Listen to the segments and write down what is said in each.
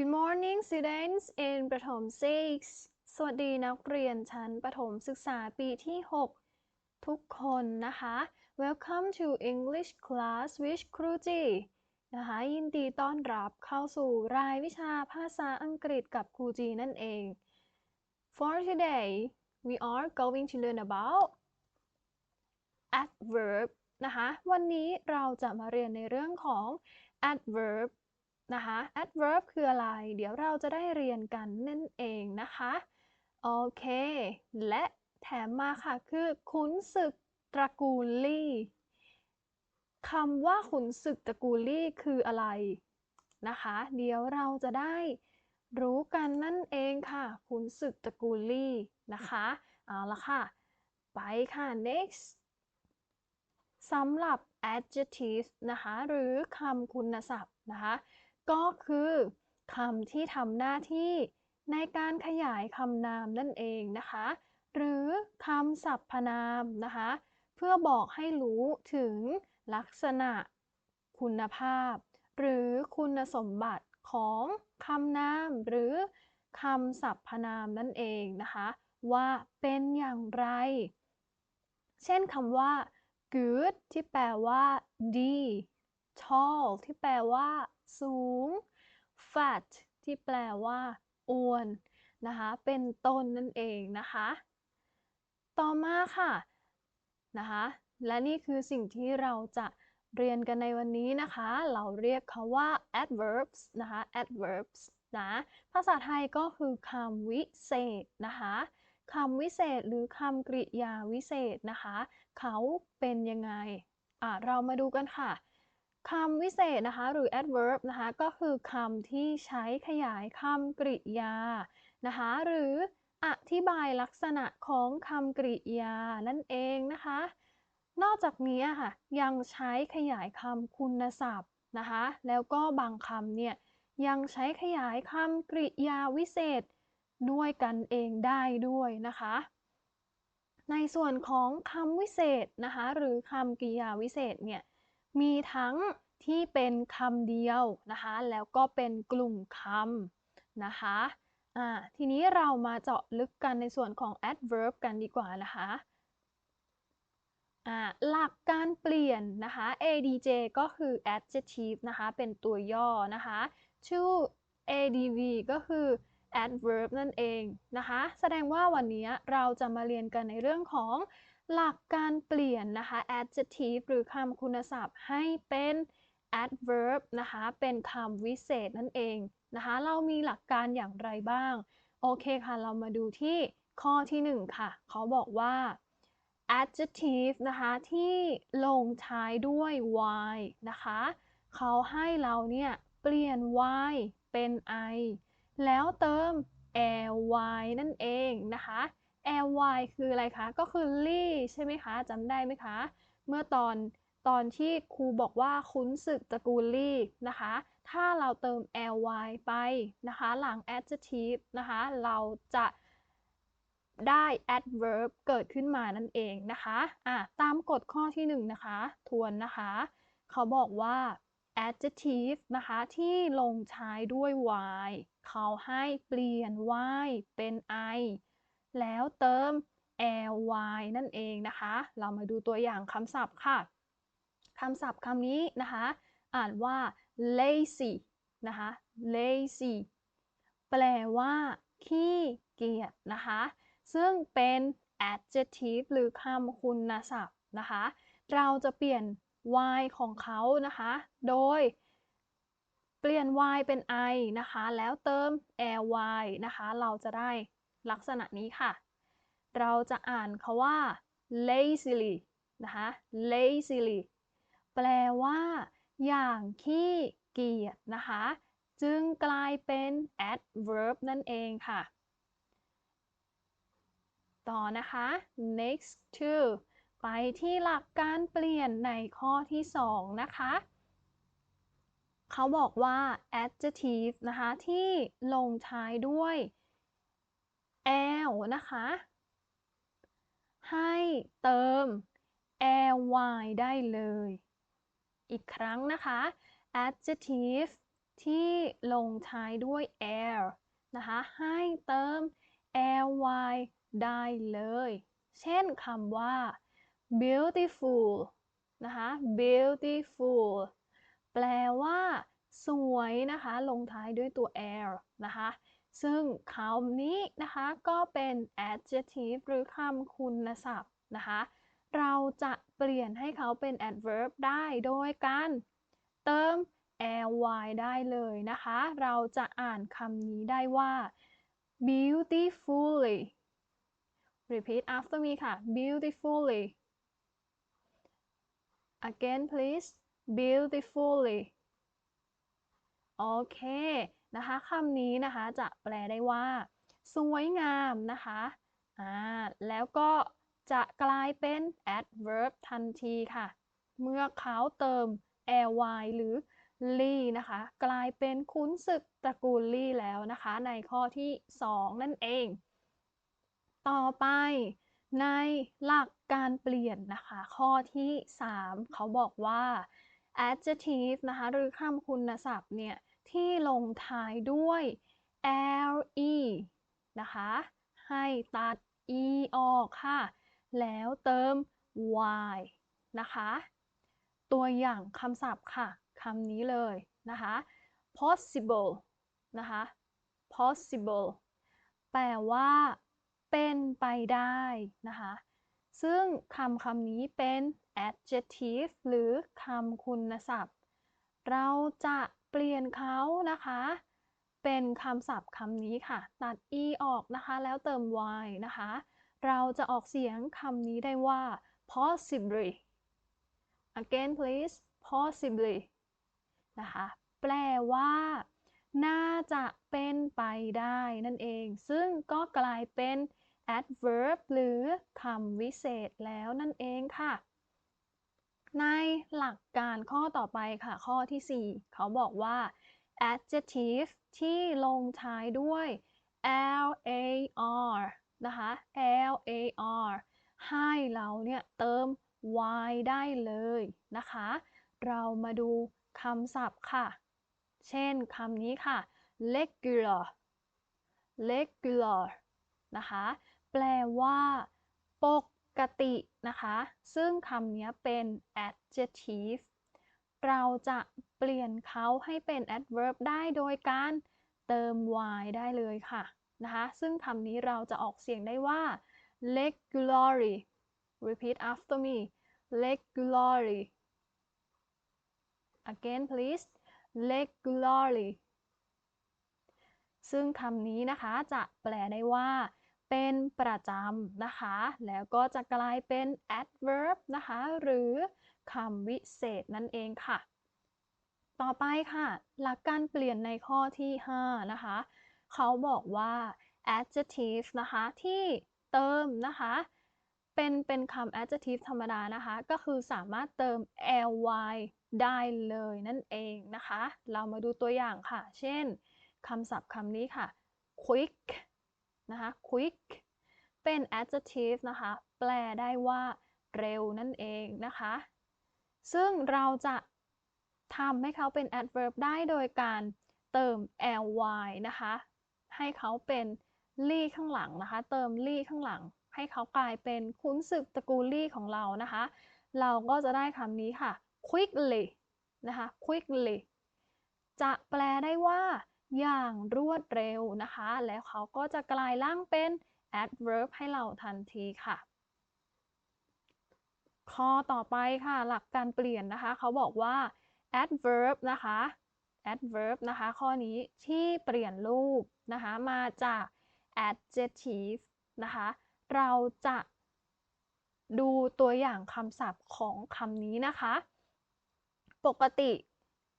Good morning students in ประถม 6 สวัสดีนักเรียนชั้นประถมศึกษาปีที่ 6 ทุกคนนะคะ Welcome to English class with ครูจีนะคะ ยินดีต้อนรับเข้าสู่รายวิชาภาษาอังกฤษกับครูจีนั่นเอง For today we are going to learn about adverb นะคะ วันนี้เราจะมาเรียนในเรื่องของ adverb นะคะ adverb คืออะไร เดี๋ยวเราจะได้เรียนกันนั่นเองนะคะ โอเค และแถมมาค่ะคือขุนศึกตระกูลลี่คำว่าขุนศึกตระกูลลี่คืออะไรนะคะ เดี๋ยวเราจะได้รู้กันนั่นเองค่ะขุนศึกตระกูลลี่นะคะเอาละค่ะ ไปค่ะ next สำหรับ adjective นะคะ หรือคำคุณศัพท์นะคะ ก็คือคำที่ทำหน้าที่ในการขยายคำนามนั่นเองนะคะ หรือคำสรรพนามนะคะ เพื่อบอกให้รู้ถึงลักษณะ คุณภาพ หรือคุณสมบัติของคำนามหรือคำสรรพนามนั่นเองนะคะ ว่าเป็นอย่างไร เช่นคำว่า good ที่แปลว่าดี tall ที่แปลว่า สูง fat ที่แปลว่าอ้วนนะคะ เป็นต้นนั่นเองนะคะ ต่อมาค่ะนะคะ และนี่คือสิ่งที่เราจะเรียนกันในวันนี้นะคะ เราเรียกเขาว่า adverbs นะคะ adverbs นะ ภาษาไทยก็คือคำวิเศษนะคะคำวิเศษหรือคำกริยาวิเศษนะคะ เขาเป็นยังไงอะเรามาดูกันค่ะ คำวิเศษนะคะ หรือ adverb นะคะ ก็คือคำที่ใช้ขยายคำกริยานะคะ หรืออธิบายลักษณะของคำกริยานั่นเองนะคะ นอกจากนี้ค่ะยังใช้ขยายคำคุณศัพท์นะคะ แล้วก็บางคำเนี่ยยังใช้ขยายคำกริยาวิเศษ ด้วยกันเองได้ด้วยนะคะ ในส่วนของคำวิเศษนะคะ หรือคำกริยาวิเศษเนี่ย มีทั้งที่เป็นคำเดียวนะคะ แล้วก็เป็นกลุ่มคำนะคะทีนี้เรามาเจาะลึกกันในส่วนของ adverb กันดีกว่านะคะหลักการเปลี่ยนนะคะ adj ก็คือ adjective นะคะ เป็นตัวย่อนะคะ ชื่อ adv ก็คือ adverb นั่นเองนะคะ แสดงว่าวันนี้เราจะมาเรียนกันในเรื่องของ หลักการเปลี่ยนนะคะ adjective หรือคำคุณศัพท์ให้เป็น adverb นะคะ เป็นคำวิเศษนั่นเองนะคะ เรามีหลักการอย่างไรบ้าง โอเคค่ะ เรามาดูที่ข้อที่ 1 ค่ะ เขาบอกว่า adjective นะคะ ที่ลงท้ายด้วย y นะคะ เขาให้เราเนี่ยเปลี่ยน y เป็น i แล้วเติม ly นั่นเองนะคะ ly คืออะไรคะ ก็คือลี่ใช่ไหมคะจำได้ไหมคะ เมื่อตอนตอนที่ครูบอกว่าคุ้นศึกตระกูลลี่นะคะ ถ้าเราเติม ly ไปนะคะ หลัง adjective นะคะ เราจะได้ adverb เกิดขึ้นมานั่นเองนะคะอะตามกฎข้อที่1นนะคะ ทวนนะคะ เขาบอกว่า adjective นะคะ ที่ลงท้ายด้วย y เขาให้เปลี่ยน y เป็น i แล้วเติม ly นั่นเองนะคะ เรามาดูตัวอย่างคำศัพท์ค่ะคำศัพท์คำนี้นะคะ อ่านว่า lazy นะคะ lazy แปลว่าขี้เกียจนะคะ ซึ่งเป็น adjective หรือคำคุณศัพท์นะคะ เราจะเปลี่ยน y ของเขานะคะ โดยเปลี่ยน y เป็น i นะคะ แล้วเติม ly นะคะ เราจะได้ ลักษณะนี้ค่ะ เราจะอ่านเขาว่า lazily นะคะ lazily แปลว่า อย่างขี้เกียจนะคะ จึงกลายเป็น adverb นั่นเองค่ะ ต่อนะคะ next to ไปที่หลักการเปลี่ยนในข้อที่ 2 นะคะ เขาบอกว่า adjective นะคะ ที่ลงท้ายด้วย l นะคะ ให้เติม ly ได้เลย อีกครั้งนะคะ adjective ที่ลงท้ายด้วย air นะคะ ให้เติม ly ได้เลย เช่นคำว่า beautiful นะคะ beautiful แปลว่า สวยนะคะ ลงท้ายด้วยตัว air นะคะ ซึ่งคำนี้นะคะก็เป็น adjective หรือคำคุณศัพท์นะคะ เราจะเปลี่ยนให้เขาเป็น adverb ได้โดยการเติม ly ได้เลยนะคะ เราจะอ่านคำนี้ได้ว่า beautifully repeat after me ค่ะ beautifully again please beautifully โอเค นะคะคำนี้นะคะจะแปลได้ว่า สวยงามนะคะอ่าแล้วก็จะกลายเป็น adverb ทันทีค่ะ เมื่อเขาเติม ly หรือ ly นะคะ กลายเป็นคุ้นศึกตระกูล ly แล้วนะคะ ในข้อที่ 2 นั่นเอง ต่อไปในหลักการเปลี่ยนนะคะ ข้อที่ 3 เขาบอกว่า adjective นะคะ หรือคำคุณศัพท์เนี่ย ที่ลงท้ายด้วย le นะคะ ให้ตัด e ออกค่ะ แล้วเติม y นะคะ ตัวอย่างคำศัพท์ค่ะคำนี้เลยนะคะ possible นะคะ possible แปลว่า เป็นไปได้นะคะ ซึ่งคำคำนี้เป็น adjective หรือคำคุณศัพท์ เราจะเปลี่ยนเขานะคะ เป็นคำศัพท์คำนี้ค่ะ ตัด e ออกนะคะ แล้วเติม y นะคะ เราจะออกเสียงคำนี้ได้ว่า possibly again please possibly นะคะ แปลว่า น่าจะเป็นไปได้นั่นเอง ซึ่งก็กลายเป็น adverb หรือคำวิเศษแล้วนั่นเองค่ะ ในหลักการข้อต่อไปค่ะ ข้อที่ 4 เขาบอกว่า adjective ที่ลงท้ายด้วย lar นะคะ lar ให้เราเนี่ยเติม y ได้เลยนะคะ เรามาดูคำศัพท์ค่ะ เช่นคำนี้ค่ะ regular regular นะคะ แปลว่า ปก กตินะคะ ซึ่งคำนี้เป็น adjective เราจะเปลี่ยนเขาให้เป็น adverb ได้โดยการเติม y ได้เลยค่ะนะคะ ซึ่งคำนี้เราจะออกเสียงได้ว่า regularly repeat after me regularly again please regularly ซึ่งคำนี้นะคะจะแปลได้ว่า เป็นประจำนะคะ แล้วก็จะกลายเป็น adverb นะคะ หรือคำวิเศษนั่นเองค่ะ ต่อไปค่ะ หลักการเปลี่ยนในข้อที่ 5 นะคะ เขาบอกว่า adjective นะคะ ที่เติมนะคะ เป็นเป็นคำ adjective ธรรมดานะคะ ก็คือสามารถเติม ly ได้เลยนั่นเองนะคะ เรามาดูตัวอย่างค่ะ เช่นคำศัพท์คำนี้ค่ะ quick นะคะ quick เป็น adjective นะคะ แปลได้ว่าเร็วนั่นเองนะคะ ซึ่งเราจะทำให้เขาเป็น adverb ได้โดยการเติม ly นะคะ ให้เขาเป็นลี่ข้างหลังนะคะ เติมลี่ข้างหลัง ให้เขากลายเป็นคุ้นศึกตระกูลลี่ของเรานะคะ เราก็จะได้คำนี้ค่ะ quickly นะคะ quickly จะแปลได้ว่า อย่างรวดเร็วนะคะ แล้วเขาก็จะกลายร่างเป็น adverb ให้เราทันทีค่ะ ข้อต่อไปค่ะ หลักการเปลี่ยนนะคะ เขาบอกว่า adverb นะคะ adverb นะคะ ข้อนี้ที่เปลี่ยนรูปนะคะ มาจาก adjective นะคะ เราจะดูตัวอย่างคำศัพท์ของคำนี้นะคะ ปกติ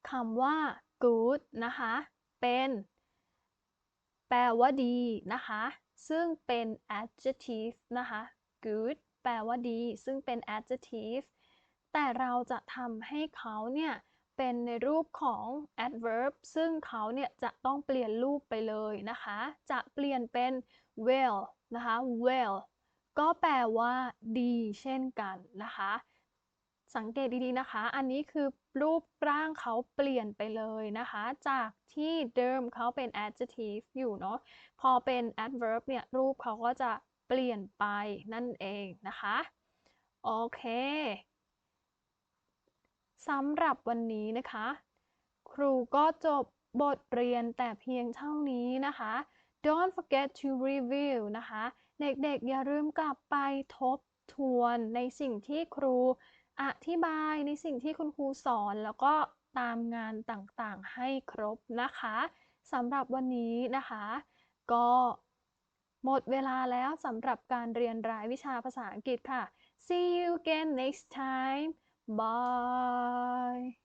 คำว่า good นะคะ เป็น แปลว่าดีนะคะ ซึ่งเป็น adjective นะคะ good แปลว่าดี ซึ่งเป็น adjective แต่เราจะทำให้เขาเนี่ยเป็นในรูปของ adverb ซึ่งเขาเนี่ยจะต้องเปลี่ยนรูปไปเลยนะคะ จะเปลี่ยนเป็น well นะคะ well ก็แปลว่าดีเช่นกันนะคะ สังเกตดีๆนะคะ อันนี้คือรูปร่างเขาเปลี่ยนไปเลยนะคะ จากที่เดิมเขาเป็น adjective อยู่เนาะ พอเป็น adverb เนี่ย รูปเขาก็จะเปลี่ยนไปนั่นเองนะคะ โอเคสำหรับวันนี้นะคะ ครูก็จบบทเรียนแต่เพียงเท่านี้นะคะ Don't forget to review นะคะ เด็กๆอย่าลืมกลับไปทบทวนในสิ่งที่ครู อธิบายในสิ่งที่คุณครูสอน แล้วก็ตามงานต่างๆ ให้ครบนะคะสำหรับวันนี้นะคะ ก็หมดเวลาแล้วสำหรับการเรียนรายวิชาภาษาอังกฤษค่ะ See you again next time bye